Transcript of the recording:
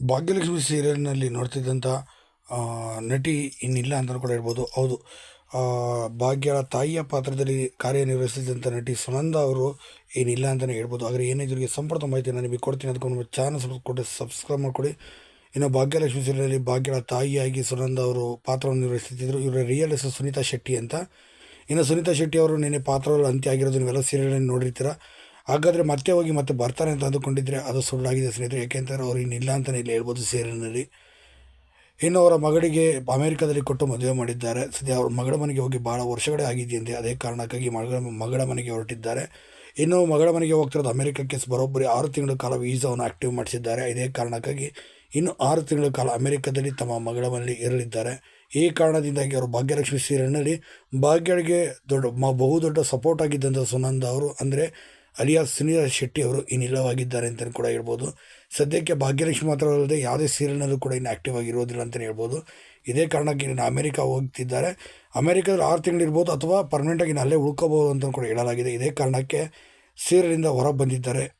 ಭಾಗ್ಯಲಕ್ಷ್ಮಿ ಸೀರಿಯಲ್ನಲ್ಲಿ ನೋಡ್ತಿದ್ದಂಥ ನಟಿ ಇನ್ನಿಲ್ಲ ಅಂತಲೂ ಕೂಡ ಹೇಳ್ಬೋದು. ಹೌದು. ಭಾಗ್ಯಳ ಭಾಗ್ಯ ತಾಯಿಯ ಪಾತ್ರದಲ್ಲಿ ಕಾರ್ಯನಿರ್ವಹಿಸಿದಂಥ ನಟಿ ಸುನಂದ ಅವರು ಏನಿಲ್ಲ ಅಂತಲೇ ಹೇಳ್ಬೋದು. ಆದರೆ ಏನೇ ಇದ್ರಿಗೆ ಸಂಪೂರ್ಣ ಮಾಹಿತಿ ನಾನು ನಿಮಗೆ ಕೊಡ್ತೀನಿ. ಅದಕ್ಕೊಂದು ಚಾನಲ್ ಕೊಟ್ಟು ಸಬ್ಸ್ಕ್ರೈಬ್ ಮಾಡಿಕೊಡಿ ಇನ್ನು ಭಾಗ್ಯಲಕ್ಷ್ಮಿ ಸೀರಿಯಲಲ್ಲಿ ಭಾಗ್ಯಳ ತಾಯಿಯಾಗಿ ಸುನಂದ ಅವರು ಪಾತ್ರವನ್ನು ನಿರ್ವಹಿಸುತ್ತಿದ್ದರು ಇವರ ರಿಯಲ್ ಹೆಸರು ಸುನೀತಾ ಶೆಟ್ಟಿ ಅಂತ. ಇನ್ನು ಸುನೀತಾ ಶೆಟ್ಟಿ ಅವರು ನಿನ್ನೆ ಪಾತ್ರಗಳು ಅಂತ್ಯ ಆಗಿರೋದು ನೀವೆಲ್ಲ ಸೀರಿಯಲನ್ನು ನೋಡಿರ್ತೀರ. ಹಾಗಾದರೆ ಮತ್ತೆ ಹೋಗಿ ಮತ್ತೆ ಬರ್ತಾರೆ ಅಂತ ಅಂದುಕೊಂಡಿದ್ದರೆ ಅದು ಸುಳ್ಳಾಗಿದೆ ಸ್ನೇಹಿತರೆ. ಏಕೆಂದರೆ ಅವ್ರು ಇನ್ನಿಲ್ಲ ಅಂತಲೇ ಇಲ್ಲಿ ಹೇಳ್ಬೋದು ಸೇರಿನಲ್ಲಿ. ಇನ್ನು ಅವರ ಮಗಳಿಗೆ ಅಮೆರಿಕದಲ್ಲಿ ಕೊಟ್ಟು ಮದುವೆ ಮಾಡಿದ್ದಾರೆ. ಸದ್ಯ ಅವ್ರ ಮಗಳ ಮನೆಗೆ ಹೋಗಿ ಭಾಳ ವರ್ಷಗಳೇ ಆಗಿದೆಯಂತೆ. ಅದೇ ಕಾರಣಕ್ಕಾಗಿ ಮಗಳ ಮಗಳ ಮನೆಗೆ ಹೊರಟಿದ್ದಾರೆ. ಇನ್ನು ಮಗಳ ಮನೆಗೆ ಹೋಗ್ತಿರೋದು ಅಮೆರಿಕಕ್ಕೆ ಬರೋಬ್ಬರಿ ಆರು ತಿಂಗಳ ಕಾಲ ವೀಸಾವನ್ನು ಆ್ಯಕ್ಟಿವ್ ಮಾಡಿಸಿದ್ದಾರೆ. ಇದೇ ಕಾರಣಕ್ಕಾಗಿ ಇನ್ನು ಆರು ತಿಂಗಳ ಕಾಲ ಅಮೆರಿಕದಲ್ಲಿ ತಮ್ಮ ಮಗಳ ಮನೆಯಲ್ಲಿ ಇರಲಿದ್ದಾರೆ. ಈ ಕಾರಣದಿಂದಾಗಿ ಅವರು ಭಾಗ್ಯಲಕ್ಷ್ಮಿ ಸೀರಿಯಲ್ನಲ್ಲಿ ಭಾಗ್ಯಳಿಗೆ ದೊಡ್ಡ ಬಹುದೊಡ್ಡ ಸಪೋರ್ಟ್ ಆಗಿದ್ದಂಥ ಸುನಂದ ಅವರು. ಅಂದರೆ ಅಲಿಯಾಸ್ ಸುನೀಲ್ ಶೆಟ್ಟಿ ಅವರು ಇನ್ನಿಲ್ಲವಾಗಿದ್ದಾರೆ ಅಂತಲೂ ಕೂಡ ಹೇಳ್ಬೋದು. ಸದ್ಯಕ್ಕೆ ಭಾಗ್ಯಲಕ್ಷ್ಮಿ ಮಾತ್ರ ಅಲ್ಲದೆ ಯಾವುದೇ ಸೀರಿಯಲ್ನಲ್ಲೂ ಕೂಡ ಇನ್ನು ಆ್ಯಕ್ಟಿವ್ ಆಗಿರೋದಿಲ್ಲ ಅಂತಲೇ ಹೇಳ್ಬೋದು. ಇದೇ ಕಾರಣಕ್ಕೆ ಇನ್ನು ಅಮೆರಿಕ ಹೋಗ್ತಿದ್ದಾರೆ. ಅಮೆರಿಕದಲ್ಲಿ ಆರು ತಿಂಗಳಿರ್ಬೋದು ಅಥವಾ ಪರ್ಮನೆಂಟಾಗಿ ಇನ್ನು ಅಲ್ಲೇ ಉಳ್ಕೋಬೋದು ಅಂತ ಕೂಡ ಹೇಳಲಾಗಿದೆ. ಇದೇ ಕಾರಣಕ್ಕೆ ಸೀರಿಯಲಿಂದ ಹೊರ ಬಂದಿದ್ದಾರೆ.